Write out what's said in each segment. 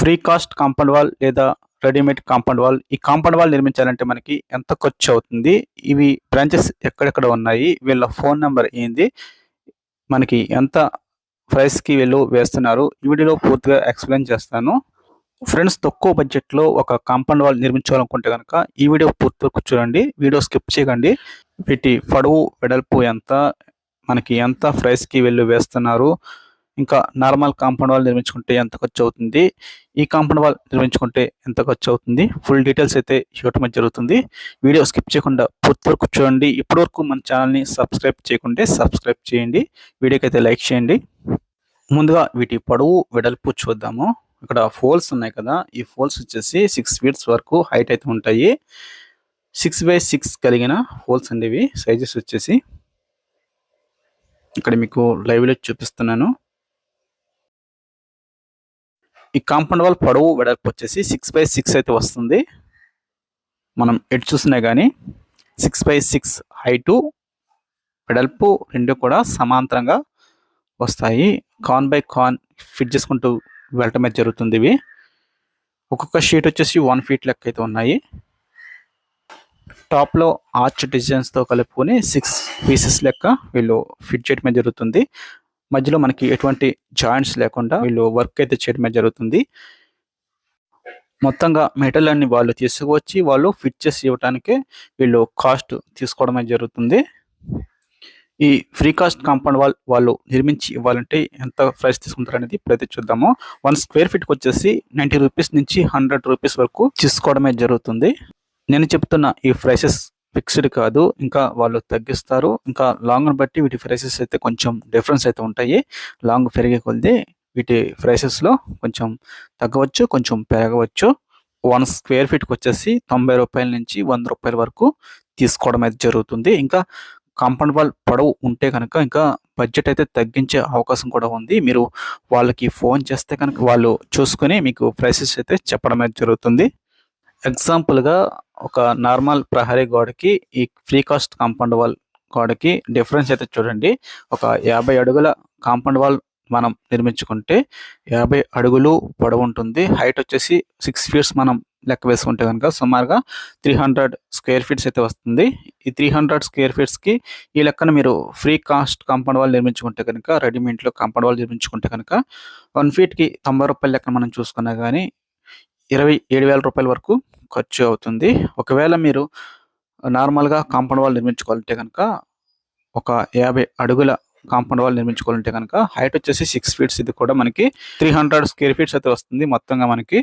Free cost compound wall లేదా readymade compound wall ఈ compound wall నిర్మించాలంటే మనకి ఎంత ఖర్చు అవుతుంది? ఇవి బ్రాంచెస్ ఎక్కడెక్కడ ఉన్నాయి? వీళ్ళ ఫోన్ నెంబర్ ఏంది? మనకి ఎంత ప్రైస్కి వీళ్ళు వేస్తున్నారు? ఈ వీడియోలో పూర్తిగా ఎక్స్ప్లెయిన్ చేస్తాను. ఫ్రెండ్స్ తక్కువ బడ్జెట్లో ఒక కాంపౌండ్ వాల్ నిర్మించాలనుకుంటే కనుక ఈ వీడియో పూర్తి కూర్చోండి చూడండి. వీడియో స్కిప్ చేయకండి. వీటి పొడవు వెడల్పు ఎంత? మనకి ఎంత ప్రైస్కి వీళ్ళు వేస్తున్నారు? ఇంకా నార్మల్ కాంపౌండ్ వాల్ నిర్మించుకుంటే ఎంత ఖర్చు అవుతుంది? ఈ కాంపౌండ్ వాల్ నిర్మించుకుంటే ఎంత ఖర్చు అవుతుంది? ఫుల్ డీటెయిల్స్ అయితే ఇవ్వటం జరుగుతుంది. వీడియో స్కిప్ చేయకుండా పూర్తి వరకు చూడండి. ఇప్పటివరకు మన ఛానల్ని సబ్స్క్రైబ్ చేయకుంటే సబ్స్క్రైబ్ చేయండి. వీడియోకి అయితే లైక్ చేయండి. ముందుగా వీటి పొడవు వెడల్పు చూద్దాము. ఇక్కడ ఫోల్స్ ఉన్నాయి కదా. ఈ ఫోల్స్ వచ్చేసి సిక్స్ ఫీట్స్ వరకు హైట్ అయితే ఉంటాయి. సిక్స్ బై సిక్స్ కలిగిన హోల్స్ అండి ఇవి. సైజెస్ వచ్చేసి ఇక్కడ మీకు లైవ్లో చూపిస్తున్నాను. ఈ కాంపౌండ్ వాల్ పొడవు వెడల్పు వచ్చేసి సిక్స్ బై సిక్స్ అయితే వస్తుంది. మనం ఎటు చూసినా కానీ సిక్స్ బై సిక్స్ హైటు వెడల్పు రెండు కూడా సమాంతరంగా వస్తాయి. కాన్ బై కాన్ ఫిట్ చేసుకుంటూ వెళ్ళటం అయితే జరుగుతుంది ఇవి. ఒక్కొక్క షీట్ వచ్చేసి వన్ ఫీట్ లెక్క అయితే ఉన్నాయి. టాప్లో ఆర్చ్ డిజైన్స్తో కలుపుకొని సిక్స్ పీసెస్ లెక్క వీళ్ళు ఫిట్ చేయడమే జరుగుతుంది. మధ్యలో మనకి ఎటువంటి జాయింట్స్ లేకుండా వీళ్ళు వర్క్ అయితే చేయడమే జరుగుతుంది. మొత్తంగా మెటల్ అన్ని వాళ్ళు తీసుకువచ్చి వాళ్ళు ఫిట్ చేసి ఇవ్వడానికి వీళ్ళు కాస్ట్ తీసుకోవడమే జరుగుతుంది. ఈ ఫ్రీ కాస్ట్ కాంపౌండ్ వాల్ వాళ్ళు నిర్మించి ఇవ్వాలంటే ఎంత ప్రైస్ తీసుకుంటారు అనేది ప్రతి చూద్దాము. వన్ స్క్వేర్ ఫీట్కి వచ్చేసి నైంటీ రూపీస్ నుంచి హండ్రెడ్ రూపీస్ వరకు తీసుకోవడమే జరుగుతుంది. నేను చెప్తున్న ఈ ప్రైసెస్ ఫిక్స్డ్ కాదు ఇంకా వాళ్ళు తగ్గిస్తారు. ఇంకా లాంగ్ను బట్టి వీటి ప్రైసెస్ అయితే కొంచెం డిఫరెన్స్ అయితే ఉంటాయి. లాంగ్ పెరిగే కొద్ది వీటి ప్రైసెస్లో కొంచెం తగ్గవచ్చు కొంచెం పెరగవచ్చు. వన్ స్క్వేర్ ఫీట్కి వచ్చేసి తొంభై రూపాయల నుంచి వంద రూపాయల వరకు తీసుకోవడం అయితే జరుగుతుంది. ఇంకా కాంపౌండ్ వాల్ పొడవు ఉంటే కనుక ఇంకా బడ్జెట్ అయితే తగ్గించే అవకాశం కూడా ఉంది. మీరు వాళ్ళకి ఫోన్ చేస్తే కనుక వాళ్ళు చూసుకుని మీకు ప్రైసెస్ అయితే చెప్పడం అయితే జరుగుతుంది. ఎగ్జాంపుల్గా ఒక నార్మల్ ప్రహరీ గోడకి ఈ ఫ్రీ కాస్ట్ కాంపౌండ్ వాల్ గోడకి డిఫరెన్స్ అయితే చూడండి. ఒక యాభై అడుగుల కాంపౌండ్ వాల్ మనం నిర్మించుకుంటే యాభై అడుగులు పొడవు ఉంటుంది. హైట్ వచ్చేసి సిక్స్ ఫీట్స్ మనం లెక్క వేసుకుంటే కనుక సుమారుగా త్రీ హండ్రెడ్ స్క్వేర్ ఫీట్స్ అయితే వస్తుంది. ఈ త్రీ హండ్రెడ్ స్క్వేర్ ఫీట్స్కి ఈ లెక్కన మీరు ఫ్రీ కాస్ట్ కాంపౌండ్ వాల్ నిర్మించుకుంటే కనుక రెడీమేడ్లో కాంపౌండ్ వాల్ నిర్మించుకుంటే కనుక వన్ ఫీట్కి తొంభై రూపాయల లెక్కన మనం చూసుకున్నా కానీ ఇరవై ఏడు వేల రూపాయల వరకు ఖర్చు అవుతుంది. ఒకవేళ మీరు నార్మల్గా కాంపౌండ్ వాల్ నిర్మించుకోవాలంటే కనుక ఒక యాభై అడుగుల కాంపౌండ్ వాల్ నిర్మించుకోవాలంటే కనుక హైట్ వచ్చేసి సిక్స్ ఫీట్స్. ఇది కూడా మనకి త్రీ హండ్రెడ్ స్క్వేర్ ఫీట్స్ అయితే వస్తుంది. మొత్తంగా మనకి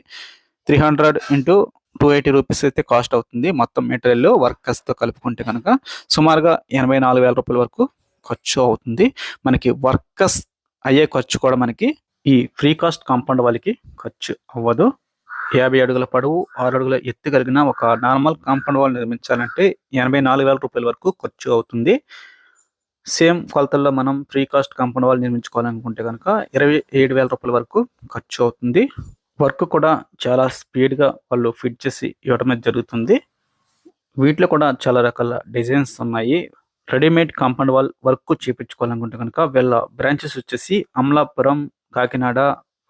three hundred into two eighty rupees అయితే కాస్ట్ అవుతుంది. మొత్తం మెటీరియల్ వర్కర్స్తో కలుపుకుంటే కనుక సుమారుగా ఎనభై నాలుగు వేల రూపాయల వరకు ఖర్చు అవుతుంది. మనకి వర్కర్స్ అయ్యే ఖర్చు కూడా మనకి ఈ ఫ్రీ కాస్ట్ కాంపౌండ్ వాళ్ళకి ఖర్చు అవ్వదు. యాభై అడుగుల పొడవు ఆరు అడుగుల ఎత్తు కలిగిన ఒక నార్మల్ కాంపౌండ్ వాల్ నిర్మించాలంటే ఎనభై నాలుగు వేల రూపాయల వరకు ఖర్చు అవుతుంది. సేమ్ కొలతల్లో మనం ఫ్రీ కాస్ట్ కాంపౌండ్ వాల్ నిర్మించుకోవాలనుకుంటే కనుక ఇరవై ఏడు వేల రూపాయల వరకు ఖర్చు అవుతుంది. వర్క్ కూడా చాలా స్పీడ్గా వాళ్ళు ఫిట్ చేసి ఇవ్వడం జరుగుతుంది. వీటిలో కూడా చాలా రకాల డిజైన్స్ ఉన్నాయి. రెడీమేడ్ కాంపౌండ్ వాల్ వర్క్ చేయించుకోవాలనుకుంటే కనుక వీళ్ళ బ్రాంచెస్ వచ్చేసి అమలాపురం కాకినాడ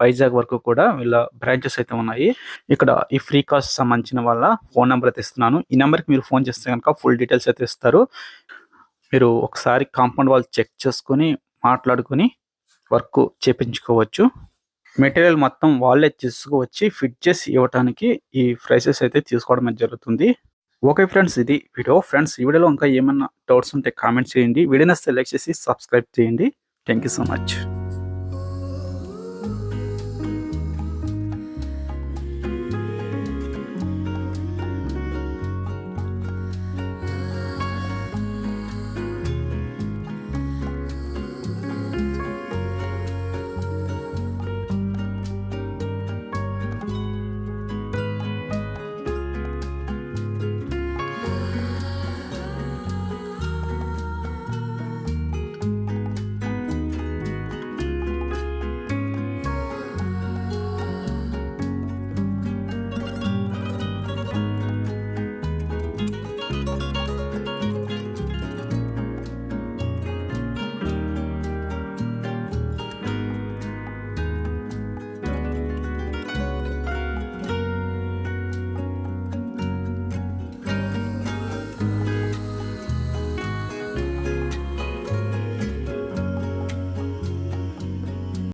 వైజాగ్ వరకు కూడా వీళ్ళ బ్రాంచెస్ అయితే ఉన్నాయి. ఇక్కడ ఈ ఫ్రీ కాస్ట్ సంబంధించిన వాళ్ళ ఫోన్ నెంబర్ అయితే ఇస్తున్నాను. ఈ నెంబర్కి మీరు ఫోన్ చేస్తే కనుక ఫుల్ డీటెయిల్స్ అయితే ఇస్తారు. మీరు ఒకసారి కాంపౌండ్ వాల్ చెక్ చేసుకొని మాట్లాడుకొని వర్క్ చేపించుకోవచ్చు. మెటీరియల్ మొత్తం వాళ్ళే తీసుకువచ్చి ఫిట్ చేసి ఇవ్వడానికి ఈ ప్రైసెస్ అయితే తీసుకోవడం జరుగుతుంది. ఓకే ఫ్రెండ్స్ ఇది వీడియో. ఫ్రెండ్స్ ఈ వీడియోలో ఇంకా ఏమైనా డౌట్స్ ఉంటే కామెంట్ చేయండి. వీడియోని సెలెక్ట్ చేసి సబ్స్క్రైబ్ చేయండి. Thank you so much